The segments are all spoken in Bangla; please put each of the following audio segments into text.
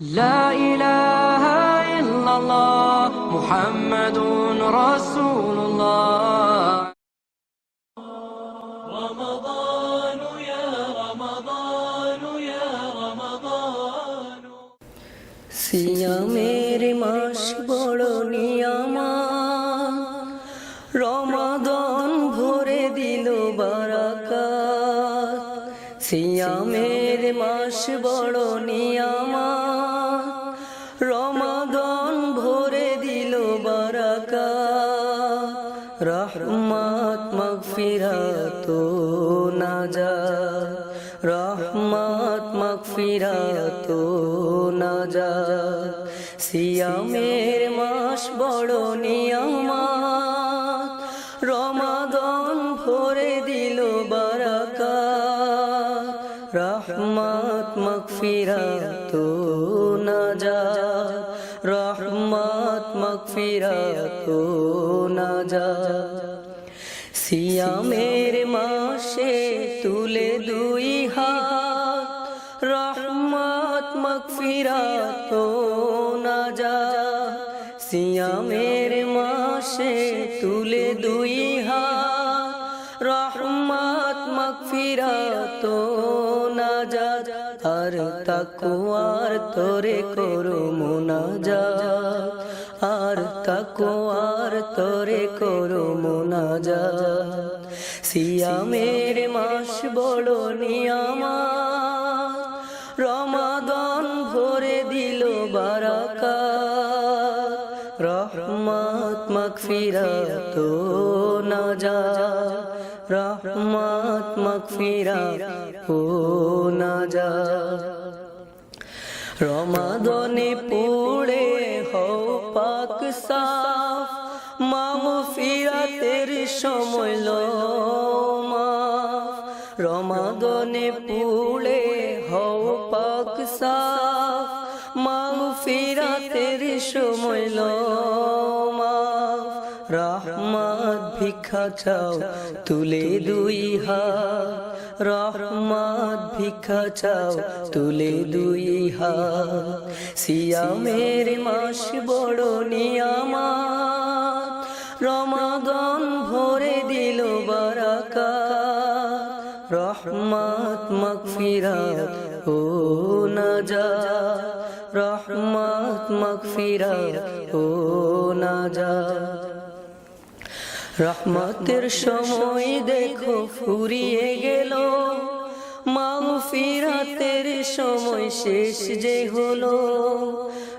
لا إله إلا الله محمد رسول الله. رمضان يا رمضان يا رمضان. صيام رمضان সিয়ামের মাস বড় নিয়ামা। রমাদন ভরে দিল বারাকাত রহমত মগফিরাত নাজাত রহমত মগফিরাত নাজাত সিয়ামের রহমত মগফিরাত নাজাত রহমত মগফিরাত নাজাত সিয়ামের মাসে তুলে দুই হাত। রহমত মগফিরাত নাজাত সিয়ামের মাসে তুলে দুই হাত। মগফিরাত নাজাত। আর তাকুয়ার তোরে করো মুনাজাত আর তাকুয়ার তোরে করো মুনাজাত সিয়ামের মাস বড় নিয়ামাত। রমাদন ভরে দিল বারাকাত। রহমত মগফিরাত নাজাত। রহমত মগফিরাত নাজাত রমাদনে পুড়ে হও পাক সাফ মাগফিরাতের সময় লো মাফ রমাদনে পুড়ে হও পাক সাফ মাগফিরাতের সময় লো ভিক্ষা চাও, তুলে দুই হাত। রহমত ভিক্ষা চাও, তুলে দুই হাত। সিয়ামের মাস বড় নিয়ামাত। রমাদন ভরে দিল বারাকাত। রহমত মগফিরাত, ও নাজাত। রহমত মগফিরাত, ও নাজাত। রহমতের সময় দেখো, ফুরিয়ে গেল। মাগফিরাতের সময় শেষ যে হলো।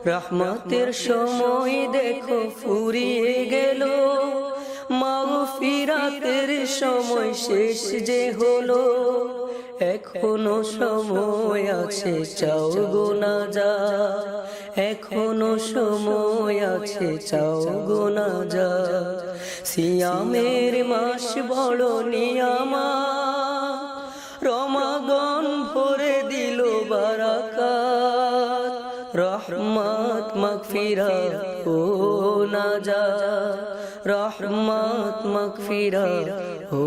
রহমতের সময় দেখো, ফুরিয়ে গেল। মাগফিরাতের সময় শেষ যে হলো, এখনও সময় আছে, চাও গো না যা। এখনও সময় আছে, চাও গো না যা। সিয়ামের মাস বড় নিয়ামা রমাগন রহমত মগফিরাত ও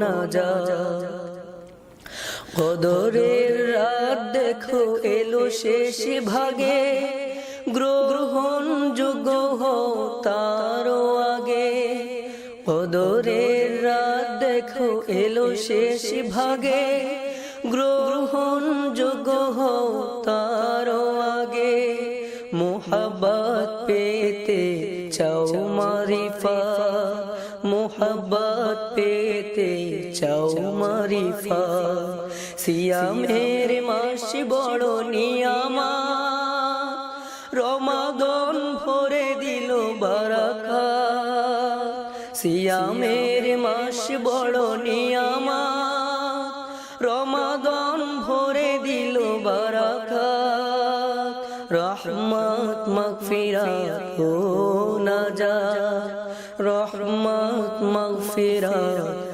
নাজা কদরের রাত দেখো এলো শেষ ভাগে, গ্রহণ যোগ্য তারও আগে। কদরের রাত দেখো এলো শেষ ভাগে, গ্রহণ যোগ্য আগে মোহাব্বত পেতে চাও মারিফা মোহাব্বত পেতে চাও মারিফা সিয়ামের মাস বড় নিয়ামা রমাদন ভরে দিল বারাকা সিয়ামের মাস বড় নিয়ামা রমাদন ভরে দিল বারাকা রহমত মগফিরাত ও যা রহমত মগফিরাত